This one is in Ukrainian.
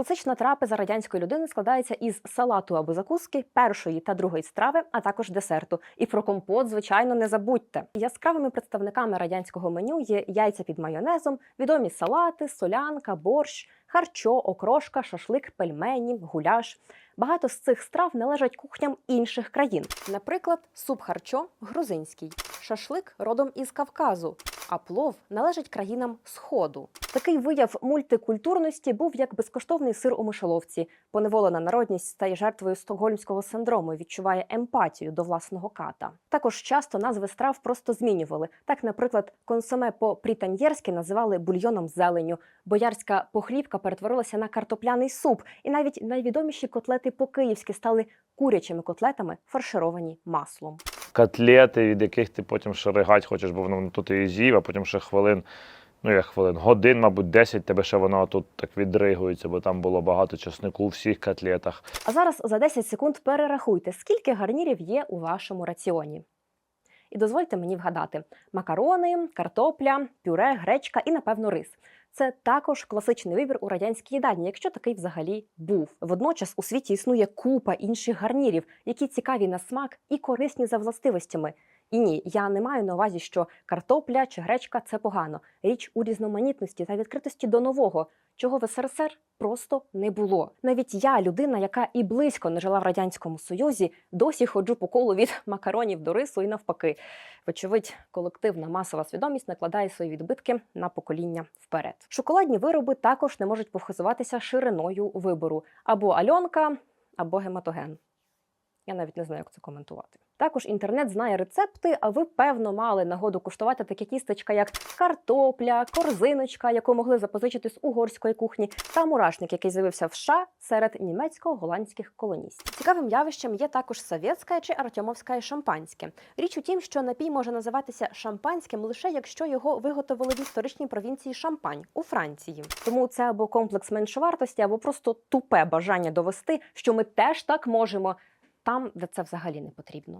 Класична трапеза радянської людини складається із салату або закуски, першої та другої страви, а також десерту. І про компот, звичайно, не забудьте. Яскравими представниками радянського меню є яйця під майонезом, відомі салати, солянка, борщ, харчо, окрошка, шашлик, пельмені, гуляш. Багато з цих страв належать кухням інших країн. Наприклад, суп харчо грузинський, шашлик родом із Кавказу, а плов належить країнам Сходу. Такий вияв мультикультурності був як безкоштовний сир у мишоловці. Поневолена народність стає жертвою стокгольмського синдрому, і відчуває емпатію до власного ката. Також часто назви страв просто змінювали. Так, наприклад, консоме по пританьєрськи називали бульйоном зеленю, боярська похлібка перетворилася на картопляний суп, і навіть найвідоміші котлети по-київськи стали курячими котлетами, фаршировані маслом. Котлети, від яких ти потім ще ригать хочеш, бо воно тут і з'їв, а потім ще хвилин, ну як хвилин, годин, мабуть, 10 тебе ще воно тут так відригується, бо там було багато чеснику у всіх котлетах. А зараз за 10 секунд перерахуйте, скільки гарнірів є у вашому раціоні. І дозвольте мені вгадати: макарони, картопля, пюре, гречка і, напевно, рис. Це також класичний вибір у радянській їдальні, якщо такий взагалі був. Водночас у світі існує купа інших гарнірів, які цікаві на смак і корисні за властивостями. І ні, я не маю на увазі, що картопля чи гречка це погано. Річ у різноманітності та відкритості до нового, чого в СРСР просто не було. Навіть я, людина, яка і близько не жила в радянському союзі, досі ходжу по колу від макаронів до рису і навпаки. Вочевидь, колективна масова свідомість накладає свої відбитки на покоління вперед. Шоколадні вироби також не можуть похизуватися шириною вибору або альонка, або гематоген. Я навіть не знаю, як це коментувати. Також інтернет знає рецепти, а ви певно мали нагоду куштувати таке тістечка, як картопля, корзиночка, яку могли запозичити з угорської кухні, та мурашник, який з'явився в США серед німецько-голландських колоністів. Цікавим явищем є також совєтське чи артемовське шампанське. Річ у тім, що напій може називатися шампанським лише якщо його виготовили в історичній провінції Шампань у Франції. Тому це або комплекс меншовартості, або просто тупе бажання довести, що ми теж так можемо там, де це взагалі не потрібно.